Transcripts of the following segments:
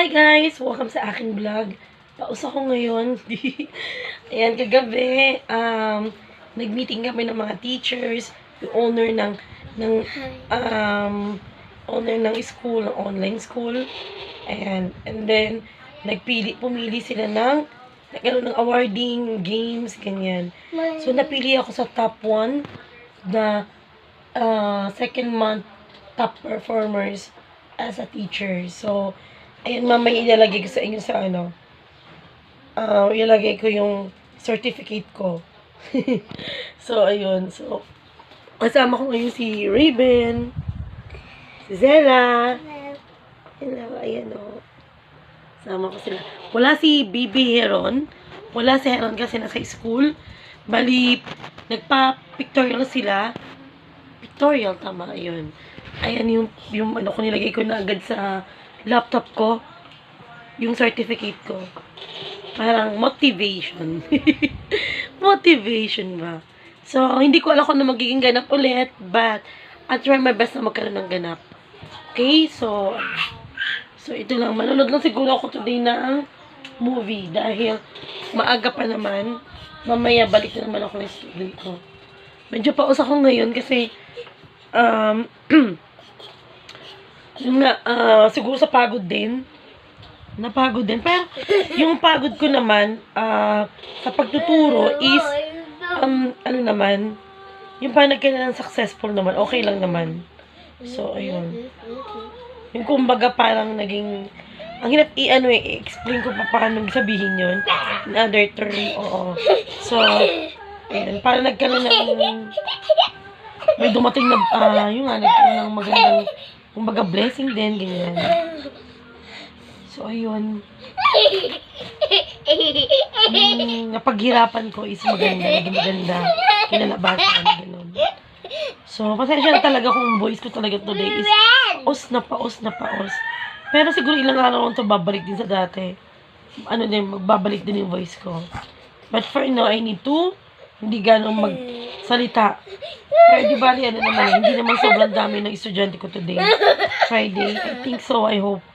Hi guys! Welcome sa aking vlog. Paus ako ngayon. Ayan, kagabi, um, nag-meeting kami ng mga teachers, yung owner ng, ng, um, owner ng school, ng online school. Ayan, and then, nagpili, pumili sila ng, nagkaroon ng awarding, games, ganyan. So, napili ako sa top 1 na uh, second month top performers as a teacher. So, ayan, mamaya ilalagay ko sa inyo sa ano. Uh, ilalagay ko yung certificate ko. so, ayun. So, kasama ko ngayon si Raven, si Zella. Hello, ayan o. Sama ko sila. Wala si Bibi Heron. Wala si Heron kasi nasa school. Bali, nagpa-pictorial sila. Pictorial, tama, yun. Ayan yung, yung ano ko nilagay ko na agad sa laptop ko. Yung certificate ko. Parang motivation. motivation ba? So, hindi ko alam kung na magiging ganap ulit, but I'll try my best na magkaroon ng ganap. Okay, so, so ito lang. Manonood lang siguro ako today ng movie dahil maaga pa naman. Mamaya balik na naman ako ng student ko. Medyo paus ako ngayon kasi um, na, ah, siguro sa pagod din. Napagod din. Pero yung pagod ko naman ah, sa pagtuturo is um, ano naman, yung parang nagkailan successful naman, okay lang naman. So, ayun. Yung kumbaga parang naging, ang hirap i-ano eh, i-explain ko pa paano sabihin yun. In other term, oo. So, ayun, parang nagkaroon ng, may dumating na, ah, yung nga, nagkaroon ng magandang, kumbaga blessing din, ganyan. So, ayun. Yung napaghirapan ko is maganda, naging maganda. Kinalabasan, gano'n. So, pasensya na talaga kung voice ko talaga today is paos na paos na paos. Pero siguro ilang araw to babalik din sa dati. Ano din, magbabalik din yung voice ko. But for now, I need to hindi ganong magsalita. Pero di bali, ano naman, hindi naman sobrang dami ng estudyante ko today. Friday. I think so, I hope.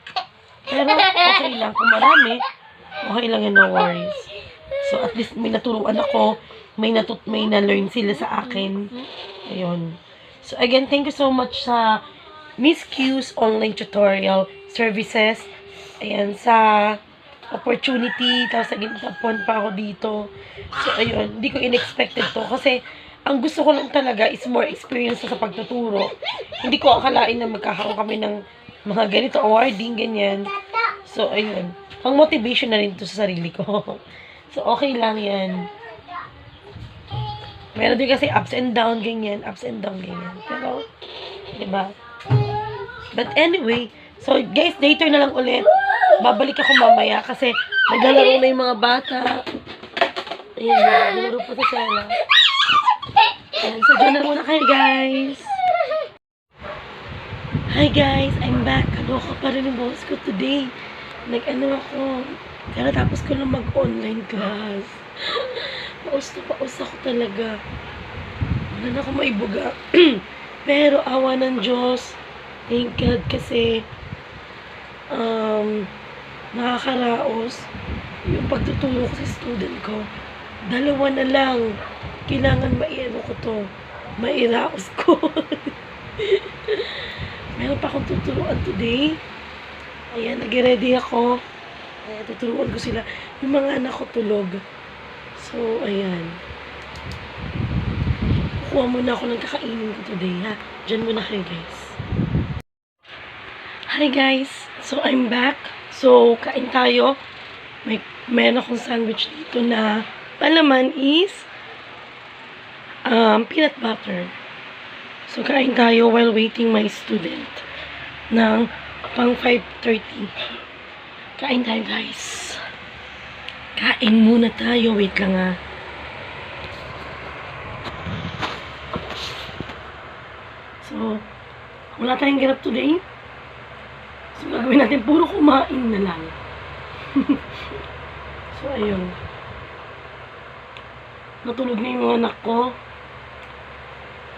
Pero okay lang. Kung marami, okay lang yun, no worries. So, at least may naturuan ako, may natut may na-learn sila sa akin. Ayun. So, again, thank you so much sa Miss Q's online tutorial services. Ayan, sa opportunity. Tapos, naging tapon pa ako dito. So, ayun. Hindi ko in-expected to. Kasi, ang gusto ko lang talaga is more experience sa pagtuturo. Hindi ko akalain na magkakaroon kami ng mga ganito awarding, ganyan. So, ayun. Pang motivation na rin to sa sarili ko. so, okay lang yan. Meron din kasi ups and down, ganyan. Ups and down, ganyan. Pero, di ba? But anyway, so guys, later na lang ulit. Babalik ako mamaya kasi naglalaro na yung mga bata. Ayan, naglalaro pa sa sala. Ayan, so dyan na muna kayo guys. Hi guys, I'm back. Kaloka pa rin yung boss ko today. Nag-ano ako. Kaya tapos ko lang mag-online class. Paus na paus ako talaga. Wala na ako maibuga. Pero awa ng Diyos. Thank God kasi um, nakakaraos yung pagtuturo ko sa student ko. Dalawa na lang. Kailangan maiano ko to. Mairaos ko. Meron pa akong tuturuan today. Ayan, nag-ready ako. Ayan, tuturuan ko sila. Yung mga anak ko tulog. So, ayan. Kukuha muna ako ng kakainin ko today, ha? Diyan muna kayo, guys. Hi, guys. So, I'm back. So, kain tayo. May, meron akong sandwich dito na palaman is um, peanut butter. So, kain tayo while waiting my student ng pang 5.30. Kain tayo, guys. Kain muna tayo. Wait lang, ah. So, wala tayong ganap today. So, gagawin natin puro kumain na lang. so, ayun. Natulog na yung anak ko.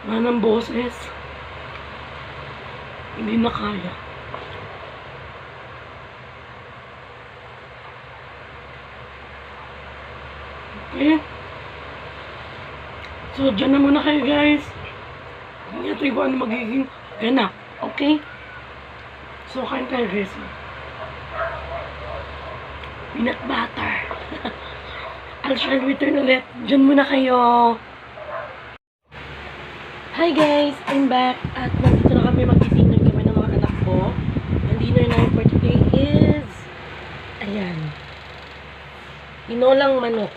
Wala ng boses. Hindi na kaya. Okay. So, dyan na muna kayo guys. Ingat ko ano magiging ganap. Okay? So, kain tayo guys. Peanut butter. I'll try return ulit. Dyan muna kayo. Hi guys! I'm back. At nandito na kami mag-dinner kami ng mga anak ko. Ang dinner namin for today is... Ayan. Inolang manok.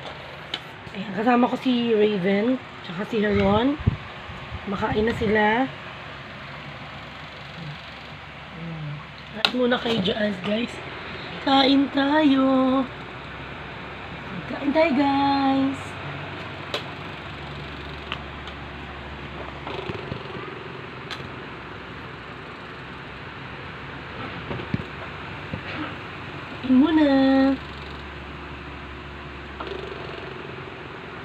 Ayan, kasama ko si Raven, tsaka si Heron. Makain na sila. Kain muna kayo dyan, guys. Kain tayo. Kain tayo, guys. Kain muna.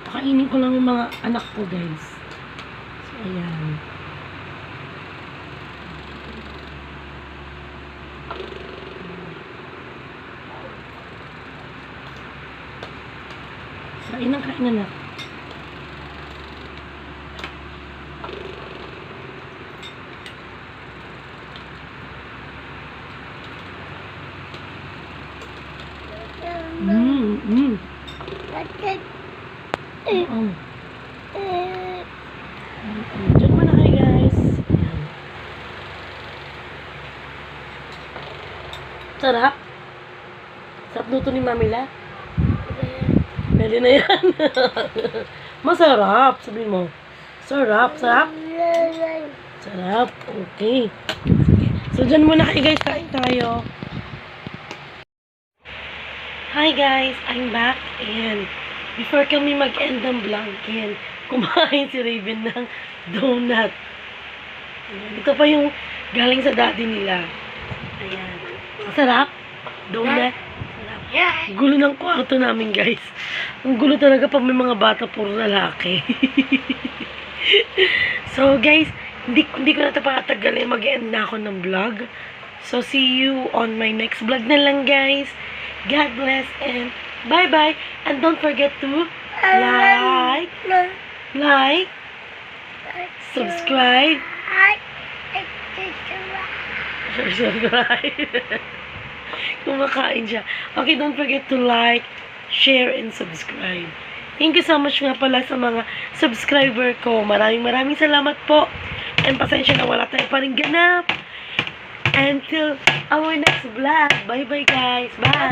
Pakainin ko lang yung mga anak ko, guys. So, ayan. Anak. Mm, mm. Oh. Diyan muna kayo guys. Ayan. Sarap. Sarap luto ni Mamila. Pwede na yan. Masarap. Sabihin mo. Sarap. Sarap. Sarap. Okay. Sige. So, dyan muna kayo guys. Kain tayo. Hi guys. I'm back. And before kami mag-end ng vlog, ayan, kumain si Raven ng donut. Ito pa yung galing sa daddy nila. Ayan. Masarap. Donut. Gulo ng kwarto namin, guys. Ang gulo talaga pag may mga bata, puro lalaki. so, guys, hindi, hindi ko na ito pakatagalin. Mag-end na ako ng vlog. So, see you on my next vlog na lang, guys. God bless and bye-bye. And don't forget to like, like, subscribe, subscribe. Kumakain siya. Okay, don't forget to like, share, and subscribe. Thank you so much nga pala sa mga subscriber ko. Maraming maraming salamat po. And pasensya na wala tayo pa rin ganap. Until our next vlog. Bye-bye guys. Bye.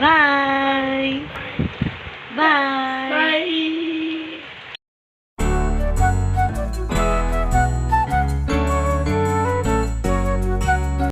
Bye. Bye.